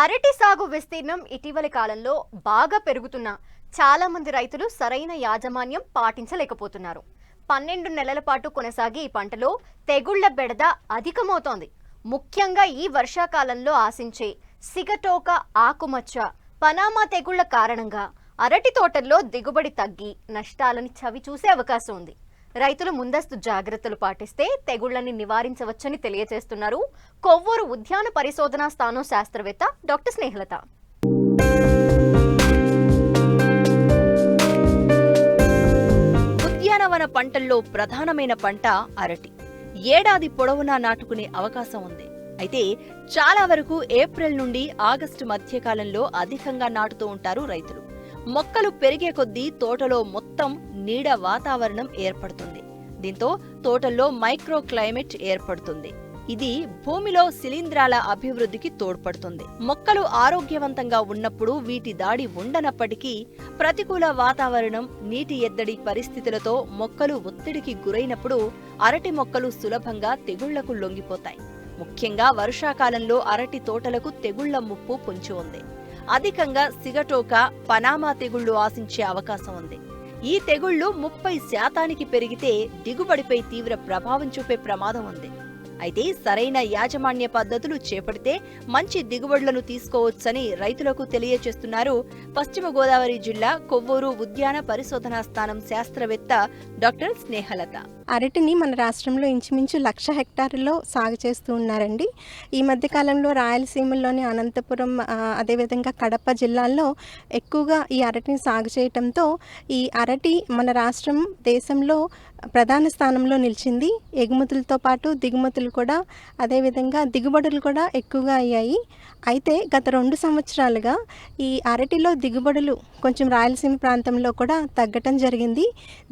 అరటి సాగు విస్తీర్ణం ఇటీవలి కాలంలో బాగా పెరుగుతున్నా చాలా మంది రైతులు సరైన యాజమాన్యం పాటించలేకపోతున్నారు. పన్నెండు నెలల పాటు కొనసాగే ఈ పంటలో తెగుళ్ళ బెడద అధికమవుతోంది. ముఖ్యంగా ఈ వర్షాకాలంలో ఆశించే సిగటోక ఆకుమచ్చ పనామా తెగుళ్ళ కారణంగా అరటి తోటల్లో దిగుబడి తగ్గి నష్టాలని చవి చూసే అవకాశం ఉంది. రైతులు ముందస్తు జాగ్రత్తలు పాటిస్తే తెగుళ్ళని నివారించవచ్చని తెలియజేస్తున్నారు కొవ్వూరు ఉద్యాన పరిశోధనా స్థానం శాస్త్రవేత్త డాక్టర్ స్నేహలత. ఉద్యానవన పంటల్లో ప్రధానమైన పంట అరటి. ఏడాది పొడవునా నాటుకునే అవకాశం ఉంది. అయితే చాలా వరకు ఏప్రిల్ నుండి ఆగస్టు మధ్యకాలంలో అధికంగా నాటుతూ ఉంటారు రైతులు. మొక్కలు పెరిగే కొద్దీ తోటలో మొత్తం నీడ వాతావరణం ఏర్పడుతుంది. దీంతో తోటల్లో మైక్రో క్లైమేట్ ఏర్పడుతుంది. ఇది భూమిలో శిలీంధ్రాల అభివృద్ధికి తోడ్పడుతుంది. మొక్కలు ఆరోగ్యవంతంగా ఉన్నప్పుడు వీటి దాడి ఉండనప్పటికీ ప్రతికూల వాతావరణం నీటి ఎద్దడి పరిస్థితులతో మొక్కలు ఒత్తిడికి గురైనప్పుడు అరటి మొక్కలు సులభంగా తెగుళ్ళకు లొంగిపోతాయి. ముఖ్యంగా వర్షాకాలంలో అరటి తోటలకు తెగుళ్ళ ముప్పు పొంచి ఉంది. అధికంగా సిగటోక పనామా తెగుళ్ళు ఆశించే అవకాశం ఉంది. ఈ తెగుళ్ళు ముప్పై శాతానికి పెరిగితే దిగుబడిపై తీవ్ర ప్రభావం చూపే ప్రమాదం ఉంది. అయితే సరైన యాజమాన్య పద్ధతులు చేపడితే మంచి దిగుబడులను తీసుకోవచ్చని రైతులకు తెలియచేస్తున్నారు పశ్చిమ గోదావరి జిల్లా కొవ్వూరు ఉద్యాన పరిశోధనా స్థానం శాస్త్రవేత్త డాక్టర్ స్నేహలత. అరటిని మన రాష్ట్రంలో ఇంచుమించు లక్ష హెక్టార్లలో సాగు చేస్తూ ఉన్నారండి. ఈ మధ్య కాలంలో రాయలసీమలోని అనంతపురం అదేవిధంగా కడప జిల్లాల్లో ఎక్కువగా ఈ అరటిని సాగు చేయటంతో ఈ అరటి మన రాష్ట్రం దేశంలో ప్రధాన స్థానంలో నిలిచింది. ఎగుమతులతో పాటు దిగుమతులు కూడా అదేవిధంగా దిగుబడులు కూడా ఎక్కువగా అయ్యాయి. అయితే గత రెండు సంవత్సరాలుగా ఈ అరటిలో దిగుబడులు కొంచెం రాయలసీమ ప్రాంతంలో కూడా తగ్గటం జరిగింది.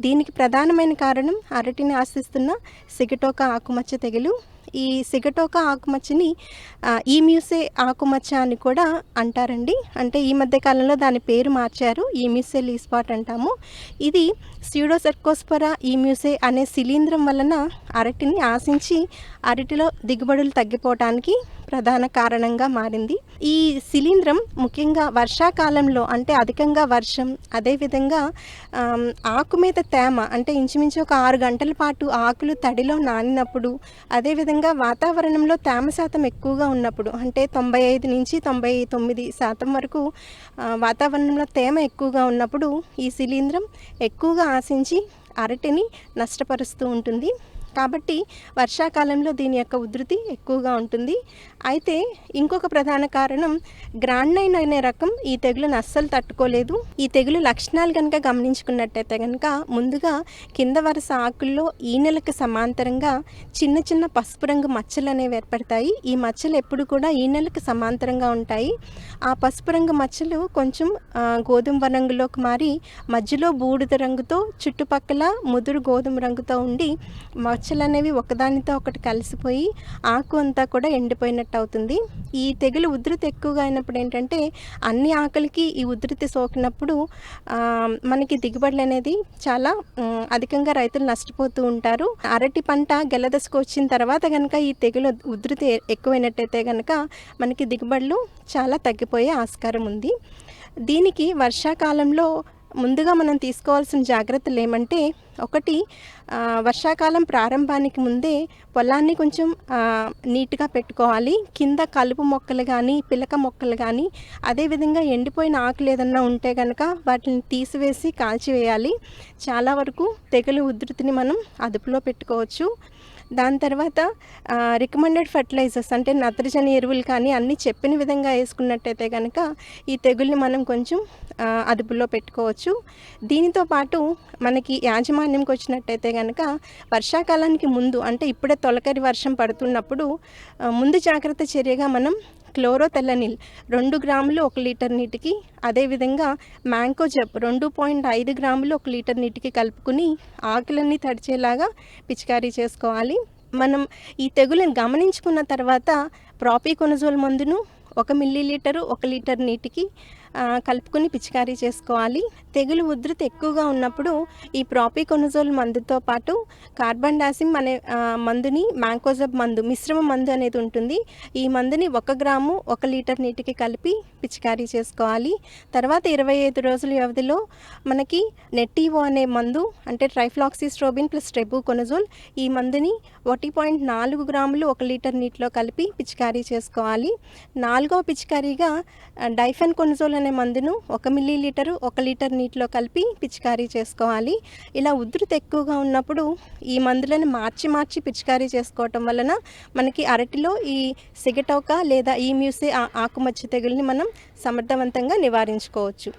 దీనికి ప్రధానమైన కారణం అరటిని ఆశిస్తున్న సిగటోక ఆకుమచ్చ తెగులు ఈ సిగటోక ఆకుమచ్చని ఈ మ్యూసే ఆకుమచ్చ అని కూడా అంటారండి. అంటే ఈ మధ్య కాలంలో దాని పేరు మార్చారు. ఈ మ్యూసే లీస్పాట్ అంటాము. ఇది స్యూడోసెర్కోస్పరా ఈ మ్యూసే అనే శిలీంధ్రం వలన అరటిని ఆశించి అరటిలో దిగుబడులు తగ్గిపోవటానికి ప్రధాన కారణంగా మారింది. ఈ శిలీంధ్రం ముఖ్యంగా వర్షాకాలంలో అంటే అధికంగా వర్షం అదేవిధంగా ఆకు మీద తేమ అంటే ఇంచుమించు ఒక ఆరు గంటల పాటు ఆకులు తడిలో నానినప్పుడు అదేవిధంగా వాతావరణంలో తేమ శాతం ఎక్కువగా ఉన్నప్పుడు అంటే తొంభై ఐదు నుంచి తొంభై తొమ్మిది శాతం వరకు వాతావరణంలో తేమ ఎక్కువగా ఉన్నప్పుడు ఈ శిలీంధ్రం ఎక్కువగా ఆశించి అరటిని నష్టపరుస్తూ ఉంటుంది. కాబట్టి వర్షాకాలంలో దీని యొక్క ఉధృతి ఎక్కువగా ఉంటుంది. అయితే ఇంకొక ప్రధాన కారణం గ్రాండ్ అనే రకం ఈ తెగులను అస్సలు తట్టుకోలేదు. ఈ తెగులు లక్షణాలు కనుక గమనించుకున్నట్టయితే కనుక ముందుగా కింద వరుస ఆకుల్లో ఈనెలకు సమాంతరంగా చిన్న చిన్న పసుపు రంగు మచ్చలు అనేవి ఏర్పడతాయి. ఈ మచ్చలు ఎప్పుడు కూడా ఈనెలకు సమాంతరంగా ఉంటాయి. ఆ పసుపు రంగు మచ్చలు కొంచెం గోధుమ రంగులోకి మారి మధ్యలో బూడిద రంగుతో చుట్టుపక్కల ముదురు గోధుమ రంగుతో ఉండి మచ్చలు అనేవి ఒకదానితో ఒకటి కలిసిపోయి ఆకు అంతా కూడా ఎండిపోయినట్టు అవుతుంది ఈ తెగులు ఉధృతి ఎక్కువగా అయినప్పుడు ఏంటంటే అన్ని ఆకులకి ఈ ఉధృతి సోకినప్పుడు మనకి దిగుబడులు అనేది చాలా అధికంగా రైతులు నష్టపోతూ ఉంటారు. అరటి పంట గెలదశకు వచ్చిన తర్వాత కనుక ఈ తెగులు ఉధృతి ఎక్కువైనట్టయితే కనుక మనకి దిగుబడులు చాలా తగ్గిపోయే ఆస్కారం ఉంది. దీనికి వర్షాకాలంలో ముందుగా మనం తీసుకోవాల్సిన జాగ్రత్తలు ఏమంటే ఒకటి వర్షాకాలం ప్రారంభానికి ముందే పొలాన్ని కొంచెం నీట్గా పెట్టుకోవాలి. కింద కలుపు మొక్కలు కానీ పిలక మొక్కలు కానీ అదేవిధంగా ఎండిపోయిన ఆకులు ఏదన్నా ఉంటే కనుక వాటిని తీసివేసి కాల్చివేయాలి. చాలా వరకు తెగులు ఉధృతిని మనం అదుపులో పెట్టుకోవచ్చు. దాని తర్వాత రికమెండెడ్ ఫర్టిలైజర్స్ అంటే నత్రజని ఎరువులు కానీ అన్నీ చెప్పిన విధంగా వేసుకున్నట్టయితే కనుక ఈ తెగుల్ని మనం కొంచెం అదుపులో పెట్టుకోవచ్చు. దీనితో పాటు మనకి యాజమాన్యంకి వచ్చినట్టయితే కనుక వర్షాకాలానికి ముందు అంటే ఇప్పుడే తొలకరి వర్షం పడుతున్నప్పుడు ముందు జాగ్రత్త చర్యగా మనం క్లోరోథెల్లనిల్ రెండు గ్రాములు ఒక లీటర్ నీటికి అదేవిధంగా మ్యాంకో జబ్ రెండు పాయింట్ ఐదు గ్రాములు ఒక లీటర్ నీటికి కలుపుకుని ఆకులన్నీ తడిచేలాగా పిచికారీ చేసుకోవాలి. మనం ఈ తెగులను గమనించుకున్న తర్వాత ప్రాపీ కొనజోల్ మందును ఒక మిల్లీ లీటరు ఒక లీటర్ నీటికి కలుపుకొని పిచికారీ చేసుకోవాలి. తెగులు ఉధృతి ఎక్కువగా ఉన్నప్పుడు ఈ ప్రాపికొనజోల్ మందుతో పాటు కార్బన్ డాసిమ్ అనే మందుని మ్యాంకోజబ్ మందు మిశ్రమ మందు అనేది ఉంటుంది. ఈ మందుని ఒక గ్రాము ఒక లీటర్ నీటికి కలిపి పిచికారీ చేసుకోవాలి. తర్వాత ఇరవై ఐదు రోజుల వ్యవధిలో మనకి నెట్టివో అనే మందు అంటే ట్రైఫ్లాక్సిస్ట్రోబిన్ ప్లస్ ట్రెబుకొనజోల్ ఈ మందుని ఒకటి పాయింట్ నాలుగు గ్రాములు ఒక లీటర్ నీటిలో కలిపి పిచికారీ చేసుకోవాలి. నాలుగో పిచికారీగా డైఫెన్ కొనజోల్ అనే మందును ఒక మిల్లీ లీటరు ఒక లీటర్ నీటిలో కలిపి పిచికారీ చేసుకోవాలి. ఇలా ఉధృతి ఎక్కువగా ఉన్నప్పుడు ఈ మందులను మార్చి మార్చి పిచికారీ చేసుకోవటం వలన మనకి అరటిలో ఈ సిగటోక లేదా ఈ మ్యూసే ఆకుమచ్చ తెగుల్ని మనం సమర్థవంతంగా నివారించుకోవచ్చు.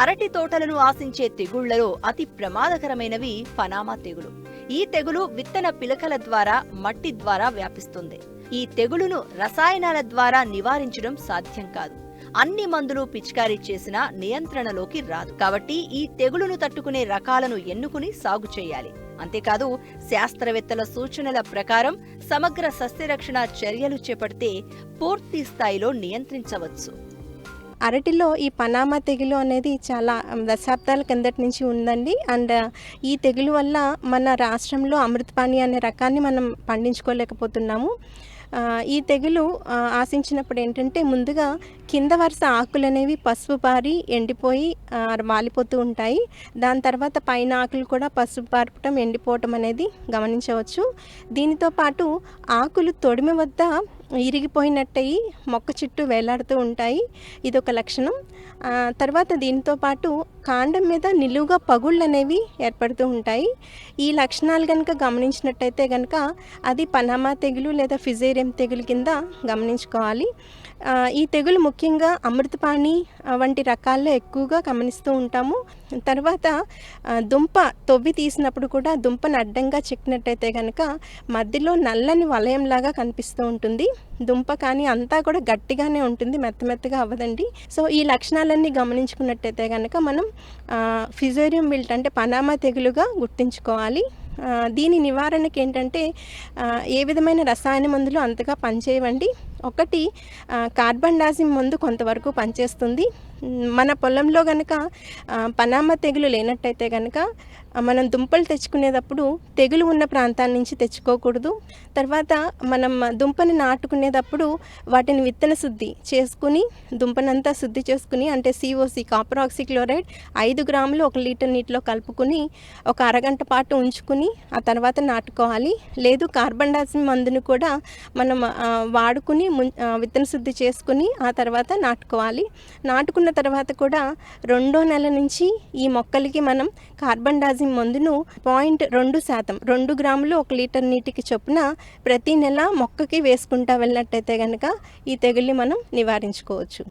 అరటి తోటలను ఆశించే తెగుళ్ళలో అతి ప్రమాదకరమైనవి పనామా తెగులు. ఈ తెగులు విత్తన పిలకల ద్వారా మట్టి ద్వారా వ్యాపిస్తుంది. ఈ తెగులును రసాయనాల ద్వారా నివారించడం సాధ్యం కాదు. అన్ని మందులు పిచికారీ చేసినా నియంత్రణలోకి రాదు. కాబట్టి ఈ తెగులును తట్టుకునే రకాలను ఎన్నుకుని సాగు చేయాలి. అంతేకాదు శాస్త్రవేత్తల సూచనల ప్రకారం సమగ్ర సస్యరక్షణ చర్యలు చేపడితే పూర్తి స్థాయిలో నియంత్రించవచ్చు. అరటిలో ఈ పనామా తెగులు అనేది చాలా దశాబ్దాల కిందటి నుంచి ఉందండి. అండ్ ఈ తెగులు వల్ల మన రాష్ట్రంలో అమృతపాణి అనే రకాన్ని మనం పండించుకోలేకపోతున్నాము. ఈ తెగులు ఆశించినప్పుడు ఏంటంటే ముందుగా కింద వరుస ఆకులు అనేవి పసుపు పారి ఎండిపోయి మాలిపోతూ వాలిపోతూ ఉంటాయి. దాని తర్వాత పైన ఆకులు కూడా పసుపు పారపటం ఎండిపోవటం అనేది గమనించవచ్చు. దీనితో పాటు ఆకులు తొడిమి వద్ద ఇరిగిపోయినట్టయి మొక్క చుట్టూ వేలాడుతూ ఉంటాయి. ఇదొక లక్షణం. తర్వాత దీంతో పాటు కాండం మీద నిలువుగా పగుళ్ళు అనేవి ఏర్పడుతూ ఉంటాయి. ఈ లక్షణాలు కనుక గమనించినట్టయితే కనుక అది పనామా తెగులు లేదా ఫిజేరియం తెగులు కింద గమనించుకోవాలి. ఈ తెగులు ముఖ్యంగా అమృతపాణి వంటి రకాల్లో ఎక్కువగా గమనిస్తూ ఉంటాము. తర్వాత దుంప తొవ్వి తీసినప్పుడు కూడా దుంపను అడ్డంగా చెక్కినట్టయితే కనుక మధ్యలో నల్లని వలయంలాగా కనిపిస్తూ ఉంటుంది. దుంప కానీ అంతా కూడా గట్టిగానే ఉంటుంది మెత్త మెత్తగా అవ్వదండి. సో ఈ లక్షణాలన్నీ గమనించుకున్నట్టయితే కనుక మనం ఫిజోరియం విల్ట్ అంటే పనామా తెగులుగా గుర్తించుకోవాలి. దీని నివారణకి ఏంటంటే ఏ విధమైన రసాయన మందులు అంతగా పనిచేయవండి? ఒకటి కార్బన్ డాజిమ్ మందు కొంతవరకు పనిచేస్తుంది. మన పొలంలో కనుక పనామా తెగులు లేనట్టయితే కనుక మనం దుంపలు తెచ్చుకునేటప్పుడు తెగులు ఉన్న ప్రాంతాల నుంచి తెచ్చుకోకూడదు. తర్వాత మనం దుంపని నాటుకునేటప్పుడు వాటిని విత్తన శుద్ధి చేసుకుని దుంపనంతా శుద్ధి చేసుకుని అంటే సిఓసి కాపర్ ఆక్సిక్లోరైడ్ ఐదు గ్రాములు ఒక లీటర్ నీటిలో కలుపుకుని ఒక అరగంట పాటు ఉంచుకుని ఆ తర్వాత నాటుకోవాలి. లేదు కార్బన్ డయాక్సైడ్ మందును కూడా మనం వాడుకుని ముం- విత్తన శుద్ధి చేసుకుని ఆ తర్వాత నాటుకోవాలి. నాటుకున్న తర్వాత కూడా రెండో నెల నుంచి ఈ మొక్కలకి మనం కార్బన్ డాజిమ్ మందును పాయింట్ రెండు శాతం రెండు గ్రాములు ఒక లీటర్ నీటికి చొప్పున ప్రతి నెల మొక్కకి వేసుకుంటా వెళ్ళినట్టయితే కనుక ఈ తెగుల్ని మనం నివారించుకోవచ్చు.